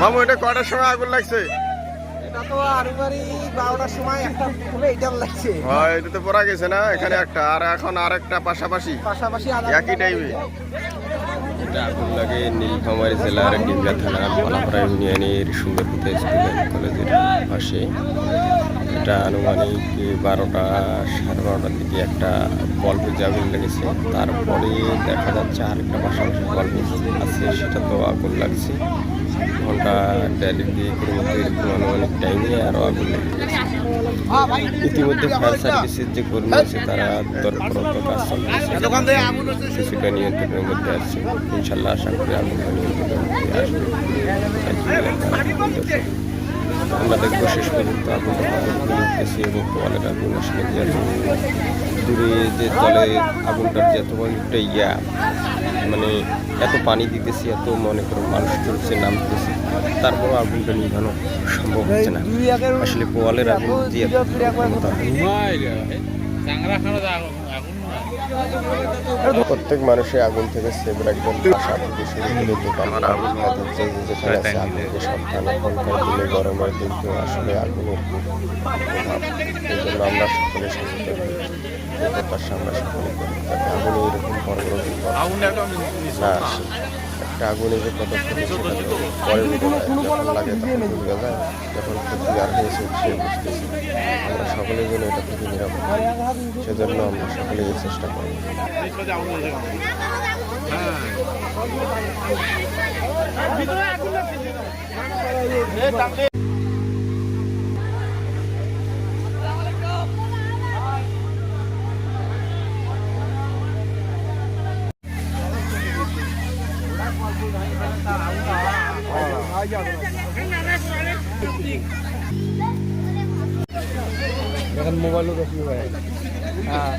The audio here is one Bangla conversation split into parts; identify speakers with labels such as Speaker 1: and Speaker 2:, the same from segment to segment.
Speaker 1: মামু এটা কটার সময় আগুন লাগছে?
Speaker 2: এটা তো আরবারি বারোটার সময় একটা খুলে এটার লাগছে।
Speaker 1: এটা তো পড়া গেছে না? এখানে একটা আর এখন আর একটা পাশাপাশি।
Speaker 2: পাশাপাশি আধা
Speaker 1: একই টাইমে
Speaker 3: এটা আগুন লাগে নীলফামারী জেলার ডিমলা থানা পালাপাড়া ইউনিয়নের সুন্দরপুর স্কুল কলেজের পাশে। এটা আনুমানিক বারোটা সাড়ে বারোটার দিকে একটা বল্বে আগুন লেগেছে। তারপরে দেখা যাচ্ছে আরেকটা পাশাপাশি গল্প আছে, সেটা তো আগুন লাগছে। ঘণ্টা দেড়েক মধ্যে এরকম আনুমানিক টাইমে আরও আগুন লেগে গেছে ইতিমধ্যে ফায়ার সার্ভিসের যে কর্মী আছে, তারা তৎপরত কাজ চালিয়েছে কিছুটা নিয়ন্ত্রণের মধ্যে আসছে ইনশাল্লাহ আশা করি আগুনটা নিয়ন্ত্রণের মধ্যে আসবে। আমরা দেখব শেষ পর্যন্ত কতক্ষণ উঠতেছে এবং তোয়ালের আগুন আসলে যে দূরে যে তলে আগুনটার যে এত অনেকটা ইয়া মানে এত পানি দিতেছি, এত মনে করো মানুষ চলছে নামতেছে তারপরও আগুনটা নিভানো সম্ভব হচ্ছে না। আসলে পোয়ালের আগুন যে এত ক্ষমতা। প্রত্যেক মানুষের আগুন থেকে সেভ রাখবেন শুরু করে দোকান যে যেখানে আছে আগুনকে সাবধান এখনকার দিনে গরমের কিন্তু আসলে আগুনের খুব প্রভাব এই জন্য আমরা সকলে সচেতন। হই সামনে সকলে করি যাতে আগুনে এরকম বড় বড় বিপদ না আসে একটা আগুন এসে কত ক্ষতি পরে যখন লাগে তখন বোঝা যায় যখন ক্ষতিকার হয়েছে সে বুঝতেছে। আমরা সকলের জন্য এটা থেকে নিরাপদ সেজন্য আমরা সকলে এই চেষ্টা করি
Speaker 2: এখন মোবাইলও বেশি হয় হ্যাঁ।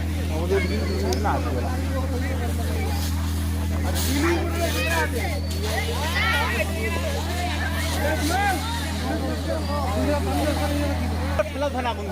Speaker 2: খেলা থানা বন্ধ